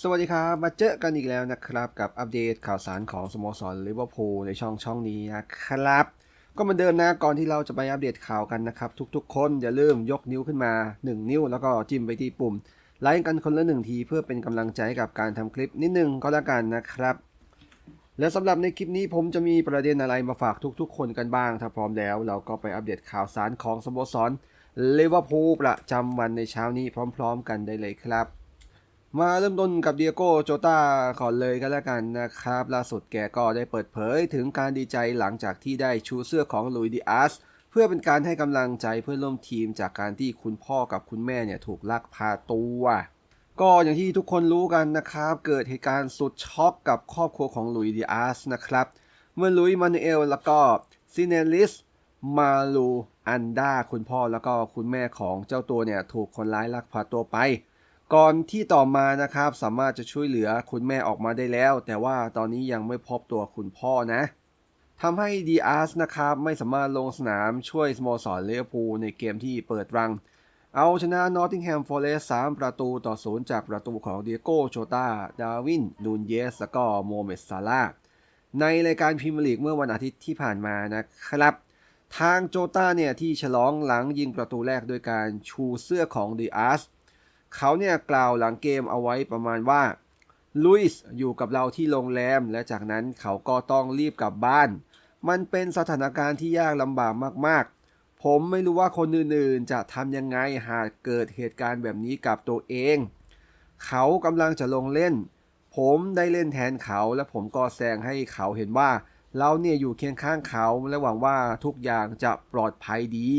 สวัสดีครับ มาเจอกันอีกแล้วนะครับ กับอัปเดตข่าวสารของสโมสรลิเวอร์พูลในช่องช่องนี้นะครับ ก็เหมือนเดิมนะก่อนที่เราจะไปอัปเดตข่าวกันนะครับ ทุกๆ คนอย่าลืมยกนิ้วขึ้นมา 1 นิ้ว แล้วก็จิ้มไปที่ปุ่มไลค์กันคนละหนึ่งทีเพื่อเป็นกำลังใจให้กับการทำคลิปนิดนึงก็แล้วกันนะครับ และสำหรับในคลิปนี้ผมจะมีประเด็นอะไรมาฝากทุกๆ คนกันบ้าง ถ้าพร้อมแล้ว เราก็ไปอัปเดตข่าวสารของสโมสรลิเวอร์พูลประจำวันในเช้านี้พร้อม ๆ กันได้เลยครับ มาเริ่มต้นกับเดียโก้โจตาก่อนเลยก็แล้วกันนะครับ ล่าสุดแกก็ได้เปิดเผยถึงการดีใจหลังจากที่ได้ชูเสื้อของลุยดิอาสเพื่อเป็นการให้กำลังใจเพื่อนร่วมทีมจากการที่คุณพ่อกับคุณแม่เนี่ยถูกลักพาตัวก็อย่างที่ทุกคนรู้กันนะครับ เกิดเหตุการณ์สุดช็อกกับครอบครัวของลุยดิอาสนะครับ เมื่อลุยมานูเอลแล้วก็ซินเนลิสมาลูอันดาคุณพ่อแล้วก็คุณแม่ของเจ้าตัวเนี่ยถูกคนร้ายลักพาตัวไป ก่อนที่ต่อมานะครับสามารถจะช่วยเหลือคุณแม่ออกมาได้แล้ว แต่ว่าตอนนี้ยังไม่พบตัวคุณพ่อนะทำให้ดีอาร์สนะครับไม่สามารถลงสนามช่วยสโมสรลิเวอร์พูลในเกมที่เปิดรัง เอาชนะนอตติงแฮมฟอร์เรสต์3ประตูต่อศูนย์จากประตูของเดียโก้โชตาดาวินนูนเยสแล้วก็โมเมดซาลาในรายการพรีเมียร์ลีกเมื่อวันอาทิตย์ที่ผ่านมานะครับทางโจตาเนี่ยที่ฉลองหลังยิงประตูแรกด้วยการชูเสื้อของดีอาร์ส เขาเนี่ยกล่าวหลังเกมเอาไว้ประมาณว่าลุยส์อยู่กับเราที่โรงแรม และจากนั้นเขาก็ต้องรีบกลับบ้าน มันเป็นสถานการณ์ที่ยากลำบากมากๆ ผมไม่รู้ว่าคนอื่นๆ จะทำยังไงหากเกิดเหตุการณ์แบบนี้กับตัวเอง เขากำลังจะลงเล่น ผมได้เล่นแทนเขาและผมก็แสดงให้เขาเห็นว่า เราเนี่ยอยู่เคียงข้างเขาและหวังว่าทุกอย่างจะปลอดภัยดี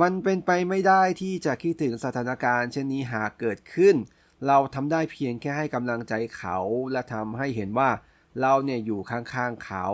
มันเป็นไปไม่ได้ที่จะคิดถึงสถานการณ์เช่นนี้หากเกิดขึ้น เราทำได้เพียงแค่ให้กำลังใจเขาและทำให้เห็นว่าเราเนี่ยอยู่ข้างๆเขา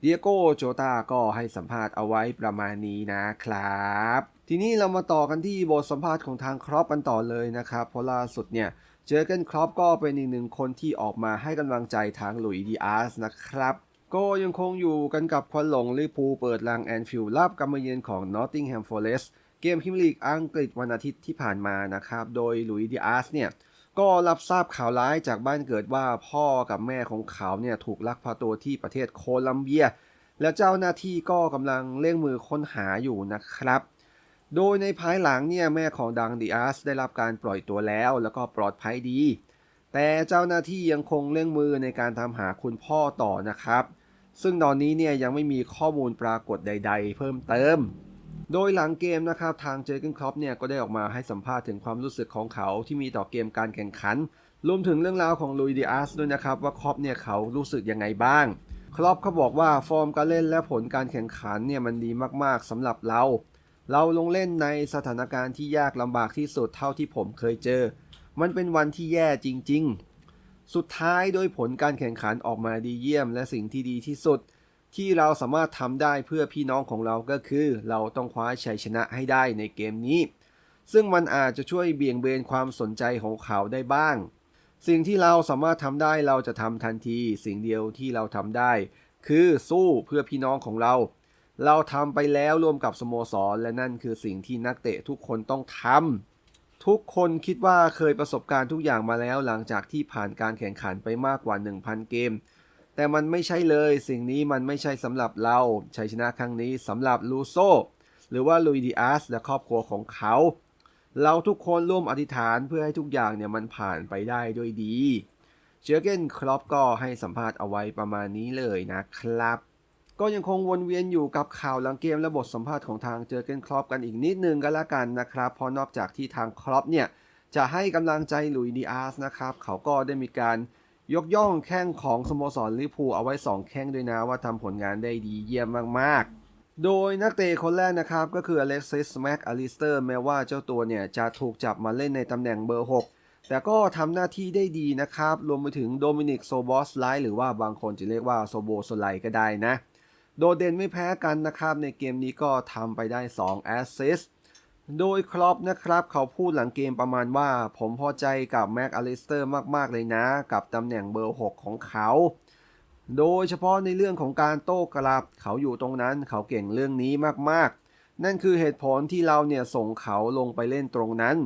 เดียโก้โจตาก็ให้สัมภาษณ์เอาไว้ประมาณนี้นะครับ ทีนี้เรามาต่อกันที่บทสัมภาษณ์ของทางครอปกันต่อเลยนะครับ เพราะล่าสุดเนี่ยเจอเกนครอปก็เป็นอีกหนึ่งคนที่ออกมาให้กำลังใจทางหลุยส์ดีอาร์สนะครับ ก็ยังคงอยู่กันกับควันหลงลิเวอร์พูเปิดลางแอนฟิลด์รับกำมาเยือนของนอตติงแฮมฟอเรสเกมพรีเมียร์ลีกอังกฤษวันอาทิตย์ที่ผ่านมานะครับ โดยลุยดีอาร์สเนี่ย ก็รับทราบข่าวร้ายจากบ้านเกิดว่าพ่อกับแม่ของเขาเนี่ย ถูกลักพาตัวที่ประเทศโคลัมเบีย และเจ้าหน้าที่ก็กำลังเร่งมือค้นหาอยู่นะครับ โดยในภายหลังเนี่ย แม่ของดังดีอาร์สได้รับการปล่อยตัวแล้ว แล้วก็ปลอดภัยดี แต่เจ้าหน้าที่ยังคงเร่งมือในการทำหาคุณพ่อต่อนะครับ ซึ่งตอนนี้เนี่ยยังไม่มีข้อมูลปรากฏใด ๆ เพิ่มเติม โดยหลังเกมนะครับทางเจอร์เกนครอปเนี่ยก็ได้ออกมาให้สัมภาษณ์ถึงความรู้สึกของเขาที่มีต่อเกมการแข่งขัน รวมถึงเรื่องราวของลุยดิอาสด้วยนะครับว่าครอปเนี่ยเขารู้สึกยังไงบ้าง ครอปเขาบอกว่าฟอร์มการเล่นและผลการแข่งขันเนี่ยมันดีมากๆสำหรับเรา เราลงเล่นในสถานการณ์ที่ยากลำบากที่สุดเท่าที่ผมเคยเจอ มันเป็นวันที่แย่จริง ๆ สุดท้ายโดยผลการแข่งขันออกมาดีเยี่ยม และสิ่งที่ดีที่สุด ที่เราสามารถทำได้เพื่อพี่น้องของเราก็คือ เราต้องคว้าชัยชนะให้ได้ในเกมนี้ ซึ่งมันอาจจะช่วยเบี่ยงเบนความสนใจของเขาได้บ้าง สิ่งที่เราสามารถทำได้เราจะทำทันที สิ่งเดียวที่เราทำได้ คือสู้เพื่อพี่น้องของเรา เราทำไปแล้วร่วมกับสโมสรและนั่นคือสิ่งที่นักเตะทุกคนต้องทำ ทุกคนคิดว่าเคยประสบการณ์ทุกอย่างมาแล้วหลังจากที่ผ่านการแข่งขันไปมากกว่า 1,000 เกม แต่มันไม่ใช่เลย สิ่งนี้มันไม่ใช่สำหรับเรา ชัยชนะครั้งนี้สำหรับลูโซ หรือว่าลุยดิอาสและครอบครัวของเขา เราทุกคนร่วมอธิษฐานเพื่อให้ทุกอย่างเนี่ยมันผ่านไปได้ด้วยดี เจอร์เกนครอปก็ให้สัมภาษณ์เอาไว้ประมาณนี้เลยนะครับ ก็ยังคงวนเวียนอยู่กับข่าวหลังเกมและบทสัมภาษณ์ของทางเจอเกนครอปกันอีกนิดนึงก็แล้วกันนะครับเพราะนอกจากที่ทางครอปเนี่ยจะให้กำลังใจลุยดิอาร์สนะครับเขาก็ได้มีการยกย่องแข้งของสโมสรลิพูเอาไว้ 2 แข้งด้วยนะว่าทำผลงานได้ดีเยี่ยมมากๆ โดยนักเตะคนแรกนะครับ ก็คืออเล็กซิสแม็กอลิสเตอร์แม้ว่าเจ้าตัวเนี่ยจะถูกจับมาเล่นในตำแหน่งเบอร์ 6 แต่ก็ทำหน้าที่ได้ดีนะครับ รวมไปถึงโดมินิกโซบอสไลหรือว่าบางคนจะเรียกว่าโซโบโซไลก็ได้นะ โดดเด่นไม่แพ้กันนะครับ ในเกมนี้ก็ทำไปได้ 2 แอสซิสต์โดยครอปนะครับเขาพูดหลังเกมประมาณว่า ผมพอใจกับแม็กอลิสเตอร์มาก ๆ เลยนะ กับตำแหน่งเบอร์ 6 ของเขา โดยเฉพาะในเรื่องของการโต้กลับ เขาอยู่ตรงนั้นเขาเก่งเรื่องนี้มากๆ นั่นคือเหตุผลที่เราเนี่ยส่งเขาลงไปเล่นตรงนั้น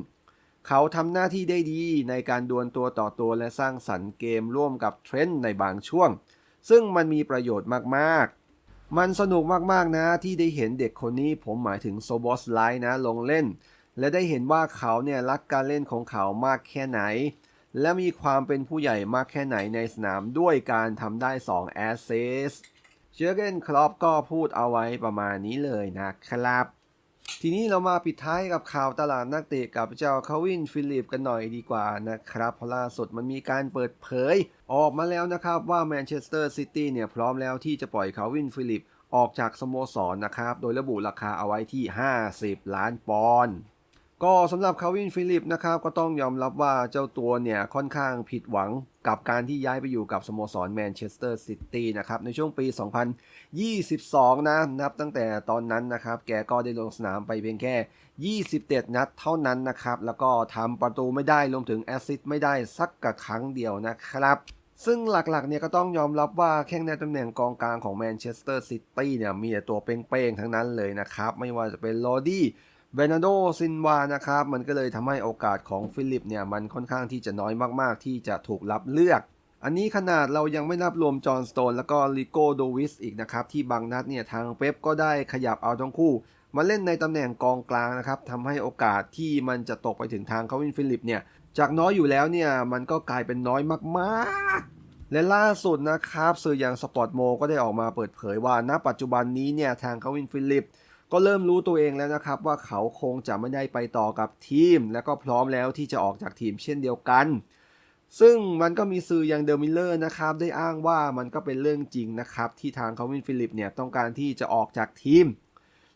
เขาทำหน้าที่ได้ดีในการดวลตัวต่อตัวและสร้างสรรค์เกมร่วมกับเทรนด์ในบางช่วง ซึ่งมันมีประโยชน์มากๆ มันสนุกมากๆนะที่ได้เห็นเด็กคนนี้ผมหมายถึงโซบอสไลท์นะลงเล่น และได้เห็นว่าเขาเนี่ยรักการเล่นของเขามากแค่ไหน และมีความเป็นผู้ใหญ่มากแค่ไหนในสนามด้วยการทำได้2แอสเซสเชอร์เกนคลอปก็พูดเอาไว้ประมาณนี้เลยนะครับ ทีนี้เรามาปิดท้ายกับข่าวตลาดนักเตะกับเจ้าคาวินฟิลิปกันหน่อยดีกว่านะครับเพราะล่าสุดมันมีการเปิดเผย ออกมาแล้วนะครับว่าแมนเชสเตอร์ซิตี้เนี่ยพร้อมแล้วที่จะปล่อยคาวินฟิลิปออกจากสโมสรนะครับ โดยระบุราคาเอาไว้ที่ 50 ล้านปอนด์ ก็สำหรับคาวินฟิลิปนะครับก็ต้องยอมรับว่าเจ้าตัวเนี่ยค่อนข้างผิดหวังกับการที่ย้ายไปอยู่กับสโมสรแมนเชสเตอร์ซิตี้นะครับในช่วงปี 2022 นะนับตั้งแต่ตอนนั้นนะครับแกก็ได้ลงสนามไปเพียงแค่ 27 นัดเท่านั้นนะครับ แล้วก็ทำประตูไม่ได้รวมถึงแอสซิสต์ไม่ได้สักกะครั้งเดียวนะครับซึ่งหลักๆเนี่ยก็ต้องยอมรับว่าแข้งในตำแหน่งกองกลางของแมนเชสเตอร์ซิตี้เนี่ยมีแต่ตัวเป้งๆทั้งนั้นเลยนะครับ ไม่ว่าจะเป็นโรดี้ เบนาโดซินวานะครับ มันก็เลยทำให้โอกาสของฟิลิปเนี่ย มันค่อนข้างที่จะน้อยมากๆ ที่จะถูกรับเลือก อันนี้ขนาดเรายังไม่นับรวมจอห์นสโตนแล้วก็ลิโกโดวิสอีกนะครับ ที่บางนัดเนี่ย ทางเป๊ปก็ได้ขยับเอาทั้งคู่ มาเล่นในตำแหน่งกองกลางนะครับทำให้โอกาสที่มันจะตกไปถึงทางคาวินฟิลิปเนี่ย จากน้อยอยู่แล้วเนี่ย มันก็กลายเป็นน้อยมากๆและล่าสุดนะครับสื่ออย่างสปอร์ตโมก็ได้ออกมาเปิดเผยว่าณปัจจุบันนี้เนี่ยทางคาวินฟิลิป ก็เริ่มรู้ตัวเองแล้วนะครับ ว่าเขาคงจะไม่ได้ไปต่อกับทีม และก็พร้อมแล้วที่จะออกจากทีมเช่นเดียวกัน ซึ่งมันก็มีสื่ออย่างเดอะมิลเลอร์นะครับ ได้อ้างว่ามันก็เป็นเรื่องจริงนะครับ ที่ทางคาวินฟิลิปเนี่ยต้องการที่จะออกจากทีม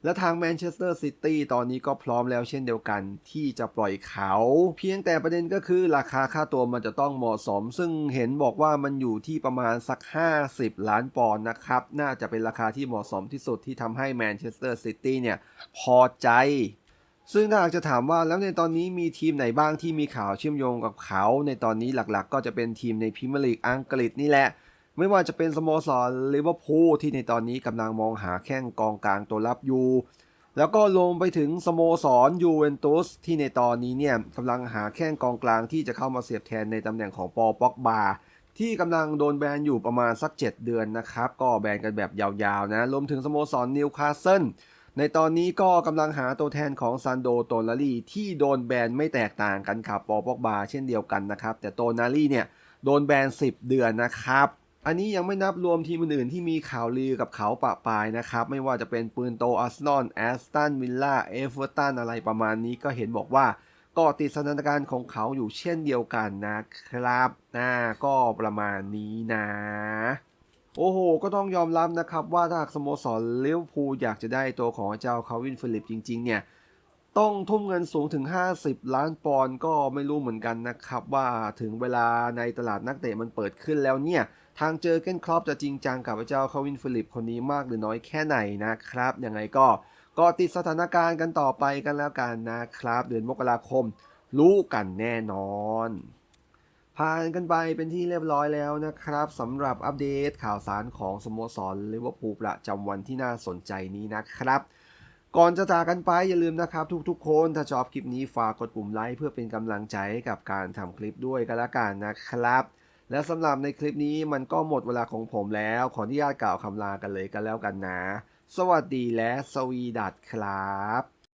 และทางแมนเชสเตอร์ซิตี้ตอนนี้ก็พร้อมแล้วเช่นเดียวกันที่จะปล่อยเขา เพียงแต่ประเด็นก็คือราคาค่าตัวมันจะต้องเหมาะสม ซึ่งเห็นบอกว่ามันอยู่ที่ประมาณสัก 50 ล้านปอนด์นะครับ น่าจะเป็นราคาที่เหมาะสมที่สุดที่ทำให้แมนเชสเตอร์ซิตี้เนี่ยพอใจซึ่งถ้าหากจะถามว่าแล้วในตอนนี้มีทีมไหนบ้างที่มีข่าวเชื่อมโยงกับเขา ในตอนนี้หลักๆ ก็จะเป็นทีมในพรีเมียร์ลีกอังกฤษนี่แหละ ไม่ว่าจะเป็นสโมสรลิเวอร์พูลที่ในตอนนี้กำลังมองหาแข้งกองกลางตัวรับอยู่ แล้วก็ลงไปถึงสโมสรยูเวนตุสที่ในตอนนี้เนี่ยกำลังหาแข้งกองกลางที่จะเข้ามาเสียบแทนในตำแหน่งของปอป็อกบาที่กำลังโดนแบนอยู่ประมาณสัก 7 เดือนนะครับ ก็แบนกันแบบยาวๆนะ รวมถึงสโมสรนิวคาสเซิลในตอนนี้ก็กำลังหาตัวแทนของซันโดโตนาลีที่โดนแบนไม่แตกต่างกันครับปอปอกบาเช่นเดียวกันนะครับ แต่โตนาลีเนี่ย โดนแบน 10 เดือนนะครับ อันนี้ยังไม่นับรวมทีมอื่นๆที่มีข่าวลือกับเขาปะปายนะครับ ไม่ว่าจะเป็นปืนโตอาร์เซนอลแอสตันวิลล่าเอฟเวอร์ตันอะไรประมาณนี้ก็เห็นบอกว่าก็ติดสถานการณ์ของเขาอยู่เช่นเดียวกันนะครับน่าก็ประมาณนี้นะ โอ้โห ก็ต้องยอมรับนะครับ ว่าถ้าสโมสรลิเวพูอยากจะได้ตัวของเจ้าคาวินฟิลิปจริง ๆ เนี่ยต้องทุ่มเงินสูงถึง 50 ล้านปอนด์ก็ไม่รู้เหมือนกันนะครับ ว่าถึงเวลาในตลาดนักเตะมันเปิดขึ้นแล้วเนี่ย ทางเจอเกนครอปจะจริงจังกับเจ้าคาวินฟิลิปคนนี้มากหรือน้อยแค่ไหนนะครับ ยังไงก็ก็ติดสถานการณ์กันต่อไปกันแล้วกันนะครับ เดือนมกราคมรู้กันแน่นอนผ่านกันไปเป็นที่เรียบร้อยแล้วนะครับสำหรับอัปเดตข่าวสารของสโมสรลิเวอร์พูลประจำวันที่น่าสนใจนี้นะครับ ก่อนจะจากกันไปอย่าลืมนะครับ ทุกๆ คนถ้าชอบคลิปนี้ฝากกดปุ่มไลค์เพื่อเป็นกำลังใจกับการทำคลิปด้วยกันละกันนะครับ และสำหรับในคลิปนี้มันก็หมดเวลาของผมแล้ว ขออนุญาตกล่าวคำลากันเลยกันแล้วกันนะ สวัสดีและสวีดัตครับ